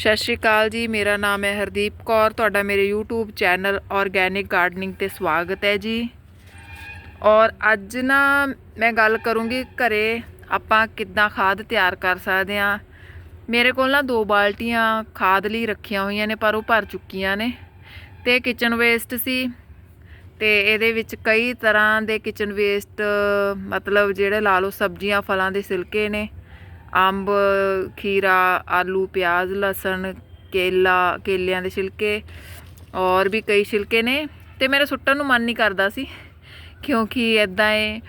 ਸਤਿ ਸ਼੍ਰੀ ਅਕਾਲ ਜੀ, ਮੇਰਾ ਨਾਮ ਹੈ ਹਰਦੀਪ ਕੌਰ, ਤੁਹਾਡਾ ਮੇਰੇ YouTube ਚੈਨਲ ਆਰਗੈਨਿਕ ਗਾਰਡਨਿੰਗ ਤੇ ਸਵਾਗਤ ਹੈ ਜੀ। ਔਰ ਅੱਜ ਨਾ ਮੈਂ ਗੱਲ ਕਰੂੰਗੀ ਘਰੇ ਆਪਾਂ ਕਿੱਦਾਂ ਖਾਦ ਤਿਆਰ ਕਰ ਸਕਦੇ ਹਾਂ। ਮੇਰੇ ਕੋਲ ਨਾ ਦੋ ਬਾਲਟੀਆਂ ਖਾਦ ਲਈ ਰੱਖੀਆਂ ਹੋਈਆਂ ਨੇ, ਪਰ ਉਹ ਭਰ ਚੁੱਕੀਆਂ ਨੇ ਤੇ ਕਿਚਨ ਵੇਸਟ ਸੀ ਤੇ ਇਹਦੇ ਵਿੱਚ ਕਈ ਤਰ੍ਹਾਂ ਦੇ ਕਿਚਨ ਵੇਸਟ ਮਤਲਬ ਜਿਹੜੇ ਲਾ ਲਓ ਸਬਜ਼ੀਆਂ, ਫਲਾਂ ਦੇ ਸਿਲਕੇ ਨੇ। ਅੰਬ, ਖੀਰਾ, ਆਲੂ, ਪਿਆਜ਼, ਲਸਣ, ਕੇਲਾ, ਕੇਲਿਆਂ ਦੇ ਛਿਲਕੇ ਔਰ ਵੀ ਕਈ ਛਿਲਕੇ ਨੇ ਤੇ ਮੇਰਾ ਸੁੱਟਣ ਨੂੰ ਮਨ ਨਹੀਂ ਕਰਦਾ ਸੀ ਕਿਉਂਕਿ ਐਦਾਂ ਏ,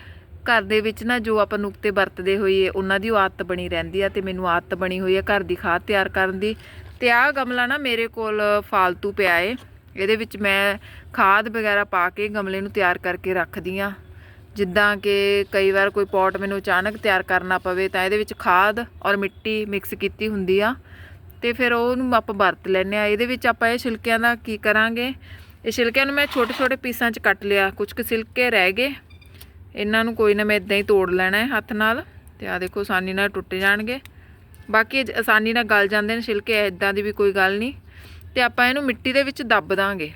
ਘਰ ਦੇ ਵਿੱਚ ਨਾ ਜੋ ਆਪਾਂ ਨੁਕਤੇ ਵਰਤਦੇ ਹੋਈਏ, ਉਹਨਾਂ ਦੀ ਉਹ ਆਦਤ ਬਣੀ ਰਹਿੰਦੀ ਆ ਤੇ ਮੈਨੂੰ ਆਦਤ ਬਣੀ ਹੋਈ ਆ ਘਰ ਦੀ ਖਾਦ ਤਿਆਰ ਕਰਨ ਦੀ ਤੇ ਆਹ ਗਮਲਾ ਨਾ ਮੇਰੇ ਕੋਲ ਫਾਲਤੂ ਪਿਆ ਏ, ਇਹਦੇ ਵਿੱਚ ਮੈਂ ਖਾਦ ਵਗੈਰਾ ਪਾ ਕੇ ਗਮਲੇ ਨੂੰ ਤਿਆਰ ਕਰਕੇ ਰੱਖਦੀ ਆ। ਜਿੱਦਾਂ ਕਿ ਕਈ ਵਾਰ ਕੋਈ ਪੌਟ ਮੈਨੂੰ ਅਚਾਨਕ ਤਿਆਰ ਕਰਨਾ ਪਵੇ ਤਾਂ ਇਹਦੇ ਵਿੱਚ ਖਾਦ ਔਰ ਮਿੱਟੀ ਮਿਕਸ ਕੀਤੀ ਹੁੰਦੀ ਆ। ਤੇ ਫਿਰ ਉਹਨੂੰ ਆਪਾਂ ਵਰਤ ਲੈਂਦੇ ਆ ਇਹਦੇ ਵਿੱਚ ਆਪਾਂ ਇਹ ਛਿਲਕਿਆਂ ਦਾ ਕੀ ਕਰਾਂਗੇ? ਇਹ ਛਿਲਕਿਆਂ ਨੂੰ ਮੈਂ ਛੋਟੇ ਛੋਟੇ ਪੀਸਾਂ 'ਚ ਕੱਟ ਲਿਆ। ਕੁਝ ਕੁ ਛਿਲਕੇ ਰਹਿ ਗਏ। ਇਹਨਾਂ ਨੂੰ ਕੋਈ ਨਾ ਮੈਂ ਇਦਾਂ ਹੀ ਤੋੜ ਲੈਣਾ ਹੈ ਹੱਥ ਨਾਲ। ਤੇ ਆ ਦੇਖੋ, ਆਸਾਨੀ ਨਾਲ ਟੁੱਟ ਜਾਣਗੇ। ਬਾਕੀ ਇਹ ਆਸਾਨੀ ਨਾਲ ਗਲ ਜਾਂਦੇ ਨੇ ਛਿਲਕੇ ਇਦਾਂ ਦੀ ਵੀ ਕੋਈ ਗੱਲ ਨਹੀਂ। ਤੇ ਆਪਾਂ ਇਹਨੂੰ ਮਿੱਟੀ ਦੇ ਵਿੱਚ ਦੱਬ ਦਾਂਗੇ।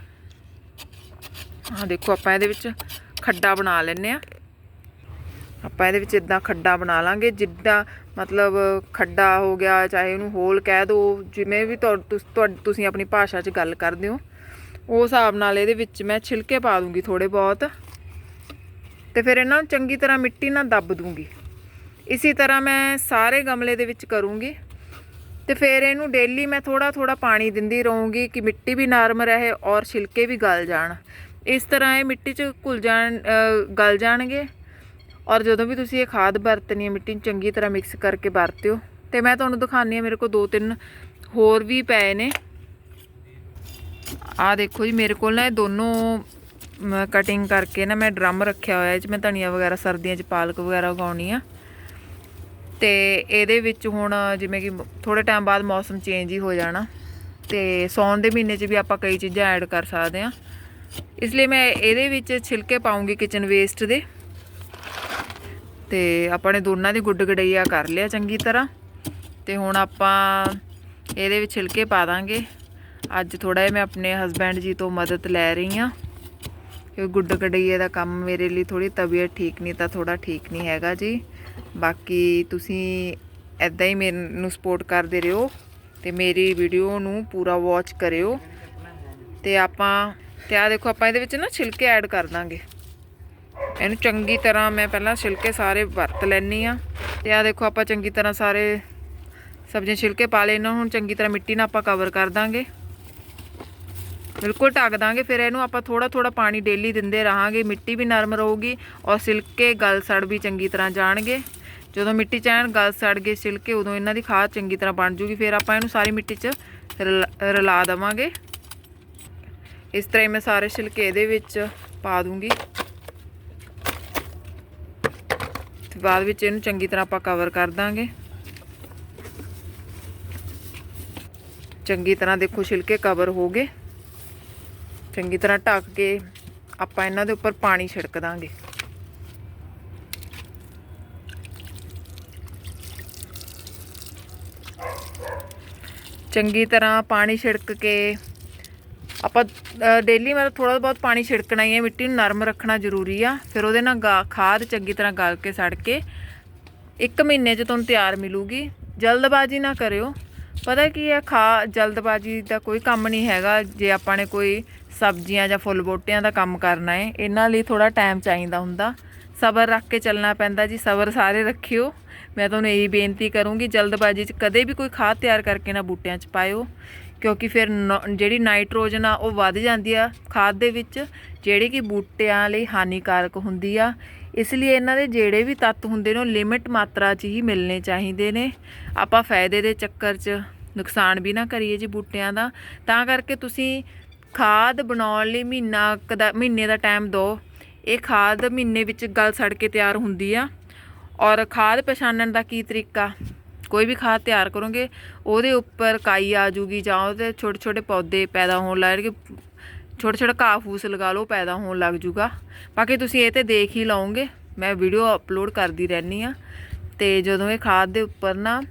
ਆ ਦੇਖੋ, ਆਪਾਂ ਇਹਦੇ ਵਿੱਚ ਖੱਡਾ ਬਣਾ ਲੈਨੇ ਆ ਆਪਾਂ ਇਹਦੇ ਵਿੱਚ ਇਦਾਂ ਖੱਡਾ ਬਣਾ ਲਾਂਗੇ, ਜਿੱਦਾਂ ਮਤਲਬ ਖੱਡਾ ਹੋ ਗਿਆ, ਚਾਹੇ ਉਹਨੂੰ ਹੋਲ ਕਹਿ ਦਿਓ ਜਿਵੇਂ ਵੀ ਤੁਸੀਂ ਆਪਣੀ ਭਾਸ਼ਾ 'ਚ ਗੱਲ ਕਰਦੇ ਹੋ। ਉਸ ਹਿਸਾਬ ਨਾਲ ਇਹਦੇ ਵਿੱਚ ਮੈਂ ਛਿਲਕੇ ਪਾ ਦੂੰਗੀ ਥੋੜੇ ਬਹੁਤ। ਤੇ ਫਿਰ ਇਹਨਾਂ ਨੂੰ ਚੰਗੀ ਤਰ੍ਹਾਂ ਮਿੱਟੀ ਨਾਲ ਦੱਬ ਦੂੰਗੀ। ਇਸੇ ਤਰ੍ਹਾਂ ਮੈਂ ਸਾਰੇ ਗਮਲੇ ਦੇ ਵਿੱਚ ਕਰੂੰਗੀ। ਤੇ ਫਿਰ ਇਹਨੂੰ ਡੇਲੀ ਮੈਂ ਥੋੜਾ ਥੋੜਾ ਪਾਣੀ ਦਿੰਦੀ ਰਹੂੰਗੀ ਕਿ ਮਿੱਟੀ ਵੀ ਨਰਮ ਰਹੇ ਔਰ ਛਿਲਕੇ ਵੀ ਗਲ ਜਾਣ। ਇਸ ਤਰ੍ਹਾਂ ਇਹ ਮਿੱਟੀ 'ਚ ਘੁਲ ਜਾਣ ਗਲ ਜਾਣਗੇ। ਔਰ ਜਦੋਂ ਵੀ ਤੁਸੀਂ ਇਹ ਖਾਦ ਵਰਤਣੀ ਹੈ ਮਿੱਟੀ ਨੂੰ ਚੰਗੀ ਤਰ੍ਹਾਂ ਮਿਕਸ ਕਰਕੇ ਵਰਤਿਓ। ਤੇ ਮੈਂ ਤੁਹਾਨੂੰ ਦਿਖਾਉਂਦੀ ਹਾਂ, ਮੇਰੇ ਕੋਲ ਦੋ ਤਿੰਨ ਹੋਰ ਵੀ ਪਏ ਨੇ। ਆ ਦੇਖੋ ਜੀ, ਮੇਰੇ ਕੋਲ ਨਾ ਇਹ ਦੋਨੋਂ ਕਟਿੰਗ ਕਰਕੇ ਨਾ ਮੈਂ ਡਰਮ ਰੱਖਿਆ ਹੋਇਆ ਇਹ 'ਚ ਮੈਂ ਧਨੀਆ ਵਗੈਰਾ, ਸਰਦੀਆਂ 'ਚ ਪਾਲਕ ਵਗੈਰਾ ਉਗਾਉਣੀ ਆ। ਤੇ ਇਹਦੇ ਵਿੱਚ ਹੁਣ ਜਿਵੇਂ ਕਿ ਥੋੜੇ ਟਾਈਮ ਬਾਅਦ ਮੌਸਮ ਚੇਂਜ ਹੀ ਹੋ ਜਾਣਾ। ਤੇ ਸੌਣ ਦੇ ਮਹੀਨੇ 'ਚ ਵੀ ਆਪਾਂ ਕਈ ਚੀਜ਼ਾਂ ਐਡ ਕਰ ਸਕਦੇ ਆ ਇਸ ਲਈ ਮੈਂ ਇਹਦੇ ਵਿੱਚ ਛਿਲਕੇ ਪਾਉਂਗੀ ਕਿਚਨ ਵੇਸਟ ਦੇ। ਤੇ ਆਪਾਂ ਨੇ ਦੋਨਾਂ ਦੀ ਗੁੱਡ ਗੜਈਆ ਕਰ ਲਿਆ ਚੰਗੀ ਤਰ੍ਹਾਂ। ਤੇ ਹੁਣ ਆਪਾਂ ਇਹਦੇ ਵਿੱਚ ਛਿਲਕੇ ਪਾ ਦਾਂਗੇ। ਅੱਜ ਥੋੜਾ ਜਿਹਾ ਮੈਂ ਆਪਣੇ ਹਸਬੈਂਡ ਜੀ ਤੋਂ ਮਦਦ ਲੈ ਰਹੀ ਆ ਕਿ ਗੁੱਡ ਗੜਈਏ ਦਾ ਕੰਮ ਮੇਰੇ ਲਈ ਥੋੜੀ ਤਬੀਅਤ ਠੀਕ ਨਹੀਂ ਤਾਂ ਥੋੜਾ ਠੀਕ ਨਹੀਂ ਹੈਗਾ ਜੀ। ਬਾਕੀ ਤੁਸੀਂ ਐਦਾਂ ਹੀ ਮੈਨੂੰ ਸਪੋਰਟ ਕਰਦੇ ਰਹੋ ਤੇ ਮੇਰੀ ਵੀਡੀਓ ਨੂੰ ਪੂਰਾ ਵਾਚ ਕਰਿਓ। ਤੇ ਆਪਾਂ ਤੇ ਆ ਦੇਖੋ ਆਪਾਂ ਇਹਦੇ ਵਿੱਚ ਨਾ ਛਿਲਕੇ ਐਡ ਕਰ ਦਾਂਗੇ। ਇਹਨੂੰ ਚੰਗੀ ਤਰ੍ਹਾਂ ਮੈਂ ਪਹਿਲਾਂ ਛਿਲਕੇ ਸਾਰੇ ਵਰਤ ਲੈਣੀ ਆ ਤੇ ਆ ਦੇਖੋ ਆਪਾਂ ਚੰਗੀ ਤਰ੍ਹਾਂ ਸਾਰੇ ਸਬਜ਼ੀਆਂ ਛਿਲਕੇ ਪਾ ਲਏ। ਇਹਨਾਂ ਨੂੰ ਹੁਣ ਚੰਗੀ ਤਰ੍ਹਾਂ ਮਿੱਟੀ ਨਾਲ ਆਪਾਂ ਕਵਰ ਕਰ ਦਾਂਗੇ। ਬਿਲਕੁਲ ਢੱਕ ਦਾਂਗੇ। ਫਿਰ ਇਹਨੂੰ ਆਪਾਂ ਥੋੜਾ ਥੋੜਾ ਪਾਣੀ ਡੇਲੀ ਦਿੰਦੇ ਰਹਾਂਗੇ। ਮਿੱਟੀ ਵੀ ਨਰਮ ਰਹੂਗੀ ਔਰ ਸਿਲਕੇ ਗਲ ਸੜ ਵੀ ਚੰਗੀ ਤਰ੍ਹਾਂ ਜਾਣਗੇ। ਜਦੋਂ ਮਿੱਟੀ ਚ ਐਨ ਗਲ ਸੜ ਗਏ ਛਿਲਕੇ, ਉਦੋਂ ਇਹਨਾਂ ਦੀ ਖਾਦ ਚੰਗੀ ਤਰ੍ਹਾਂ ਬਣ ਜੂਗੀ। ਫਿਰ ਆਪਾਂ ਇਹਨੂੰ ਸਾਰੀ ਮਿੱਟੀ 'ਚ ਰਲਾ- ਰਲਾ ਦੇਵਾਂਗੇ। ਇਸ ਤਰ੍ਹਾਂ ਹੀ ਮੈਂ ਸਾਰੇ ਛਿਲਕੇ ਇਹਦੇ ਵਿੱਚ ਪਾ ਦੂੰਗੀ। ਤੇ ਬਾਅਦ ਵਿੱਚ ਇਹਨੂੰ ਚੰਗੀ ਤਰ੍ਹਾਂ ਆਪਾਂ ਕਵਰ ਕਰ ਦਾਂਗੇ। ਚੰਗੀ ਤਰ੍ਹਾਂ ਦੇਖੋ ਛਿਲਕੇ ਕਵਰ ਹੋ ਗਏ। ਚੰਗੀ ਤਰ੍ਹਾਂ ਢੱਕ ਕੇ ਆਪਾਂ ਇਹਨਾਂ ਦੇ ਉੱਪਰ ਪਾਣੀ ਛਿੜਕ ਦਾਂਗੇ। ਚੰਗੀ ਤਰ੍ਹਾਂ ਪਾਣੀ ਛਿੜਕ ਕੇ ਆਪਾਂ ਡੇਲੀ ਮਤਲਬ ਥੋੜਾ ਬਹੁਤ ਪਾਣੀ ਛਿੜਕਣਾ ਹੀ ਹੈ, ਮਿੱਟੀ ਨੂੰ ਨਰਮ ਰੱਖਣਾ ਜ਼ਰੂਰੀ ਆ। ਫਿਰ ਉਹਦੇ ਨਾਲ ਗਾ- ਖਾਦ ਚੰਗੀ ਤਰ੍ਹਾਂ ਗਲ ਕੇ, ਸੜ ਕੇ ਇੱਕ ਮਹੀਨੇ 'ਚ ਤੁਹਾਨੂੰ ਤਿਆਰ ਮਿਲੂਗੀ। ਜਲਦਬਾਜ਼ੀ ਨਾ ਕਰਿਓ। ਪਤਾ ਕੀ ਹੈ, ਖਾ, ਜਲਦਬਾਜ਼ੀ ਦਾ ਕੋਈ ਕੰਮ ਨਹੀਂ ਹੈਗਾ। ਜੇ ਆਪਾਂ ਨੇ ਕੋਈ ਸਬਜ਼ੀਆਂ ਜਾਂ ਫੁੱਲ ਬੂਟਿਆਂ ਦਾ ਕੰਮ ਕਰਨਾ ਹੈ, ਇਹਨਾਂ ਲਈ ਥੋੜਾ ਟਾਈਮ ਚਾਹੀਦਾ ਹੁੰਦਾ। ਸਬਰ ਰੱਖ ਕੇ ਚੱਲਣਾ ਪੈਂਦਾ ਜੀ, ਸਬਰ ਸਾਰੇ ਰੱਖਿਓ। ਮੈਂ ਤੁਹਾਨੂੰ ਇਹੀ ਬੇਨਤੀ ਕਰੂੰਗੀ, ਜਲਦਬਾਜ਼ੀ 'ਚ ਕਦੇ ਵੀ ਕੋਈ ਖਾਦ ਤਿਆਰ ਕਰਕੇ ਨਾ ਬੂਟਿਆਂ 'ਚ ਪਾਇਓ। ਕਿਉਂਕਿ ਫਿਰ ਨ- ਜਿਹੜੀ ਨਾਈਟ੍ਰੋਜਨ ਆ, ਉਹ ਵੱਧ ਜਾਂਦੀ ਆ ਖਾਦ ਦੇ ਵਿੱਚ, ਜਿਹੜੀ ਕਿ ਬੂਟਿਆਂ ਲਈ ਹਾਨੀਕਾਰਕ ਹੁੰਦੀ ਆ। ਇਸ ਲਈ ਇਹਨਾਂ ਦੇ ਜਿਹੜੇ ਵੀ ਤੱਤ ਹੁੰਦੇ ਨੇ, ਉਹ ਲਿਮਿਟ ਮਾਤਰਾ 'ਚ ਹੀ ਮਿਲਣੇ ਚਾਹੀਦੇ ਨੇ। ਆਪਾਂ ਫਾਇਦੇ ਦੇ ਚੱਕਰ 'ਚ ਨੁਕਸਾਨ ਵੀ ਨਾ ਕਰੀਏ ਜੀ ਬੂਟਿਆਂ ਦਾ। ਤਾਂ ਕਰਕੇ ਤੁਸੀਂ ਖਾਦ ਬਣਾਉਣ ਲਈ ਮਹੀਨਾ ਕੁ ਦਾ, ਮਹੀਨੇ ਦਾ ਟਾਈਮ ਦਿਓ। ਇਹ ਖਾਦ ਮਹੀਨੇ ਵਿੱਚ ਗਲ ਸੜ ਕੇ ਤਿਆਰ ਹੁੰਦੀ ਆ। ਔਰ ਖਾਦ ਪਛਾਣਨ ਦਾ ਕੀ ਤਰੀਕਾ? ਕੋਈ ਵੀ ਖਾਦ ਤਿਆਰ ਕਰੋਗੇ, ਉਹਦੇ ਉੱਪਰ ਕਾਈ ਆ ਜੂਗੀ ਜਾਂ ਉਹਦੇ ਛੋਟੇ ਛੋਟੇ ਪੌਦੇ ਪੈਦਾ ਹੋਣ ਲੱਗਣਗੇ ਛੋਟੇ ਛੋਟੇ ਘਾਹ ਫੂਸ ਲਗਾ ਲਓ, ਪੈਦਾ ਹੋਣ ਲੱਗ ਜੂਗਾ। ਬਾਕੀ ਤੁਸੀਂ ਇਹ ਤੇ ਦੇਖ ਹੀ ਲਓਗੇ, ਮੈਂ ਵੀਡੀਓ ਅਪਲੋਡ ਕਰਦੀ ਰਹਿਣੀ ਆ ਤੇ ਜਦੋਂ ਇਹ ਖਾਦ ਦੇ ਉੱਪਰ ਨਾ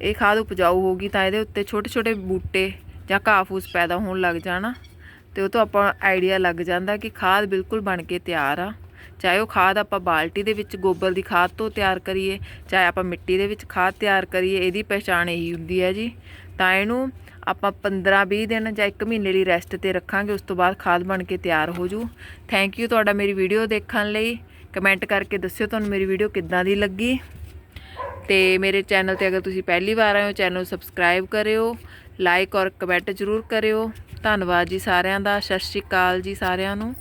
ਇਹ ਖਾਦ ਉਪਜਾਊ ਹੋਗੀ ਤਾਂ ਇਹਦੇ ਉੱਤੇ ਛੋਟੇ ਛੋਟੇ ਬੂਟੇ ਜਾਂ ਘਾਹ ਫੂਸ ਪੈਦਾ ਹੋਣ ਲੱਗ ਜਾਣਾ, ਤੇ ਉਹ ਤੋਂ ਆਪਾਂ ਆਈਡੀਆ ਲੱਗ ਜਾਂਦਾ ਕਿ ਖਾਦ ਬਿਲਕੁਲ ਬਣ ਕੇ ਤਿਆਰ ਆ। ਚਾਹੇ ਉਹ ਖਾਦ ਆਪਾਂ ਬਾਲਟੀ ਦੇ ਵਿੱਚ ਗੋਬਰ ਦੀ ਖਾਦ ਤੋਂ ਤਿਆਰ ਕਰੀਏ, ਚਾਹੇ ਆਪਾਂ ਮਿੱਟੀ ਦੇ ਵਿੱਚ ਖਾਦ ਤਿਆਰ ਕਰੀਏ, ਇਹਦੀ ਪਛਾਣ ਇਹੀ ਹੁੰਦੀ ਹੈ ਜੀ। ਤਾਂ ਇਹਨੂੰ ਆਪਾਂ 15-20 ਦਿਨ ਜਾਂ 1 ਮਹੀਨੇ ਲਈ ਰੈਸਟ ਤੇ ਰੱਖਾਂਗੇ, ਉਸ ਤੋਂ ਬਾਅਦ ਖਾਦ ਬਣ ਕੇ ਤਿਆਰ ਹੋ ਜੂ। ਥੈਂਕ ਯੂ ਤੁਹਾਡਾ ਮੇਰੀ ਵੀਡੀਓ ਦੇਖਣ ਲਈ। ਕਮੈਂਟ ਕਰਕੇ ਦੱਸਿਓ ਤੁਹਾਨੂੰ ਮੇਰੀ ਵੀਡੀਓ ਕਿੱਦਾਂ ਦੀ ਲੱਗੀ। ਤੇ ਮੇਰੇ ਚੈਨਲ ਤੇ ਅਗਰ ਤੁਸੀਂ ਪਹਿਲੀ ਵਾਰ ਆਏ ਹੋ ਚੈਨਲ ਸਬਸਕ੍ਰਾਈਬ ਕਰਿਓ ਲਾਈਕ ਔਰ ਕਮੈਂਟ ਜ਼ਰੂਰ ਕਰਿਓ। ਧੰਨਵਾਦ ਜੀ ਸਾਰਿਆਂ ਦਾ। ਸਤਿ ਸ਼੍ਰੀ ਅਕਾਲ ਜੀ ਸਾਰਿਆਂ ਨੂੰ।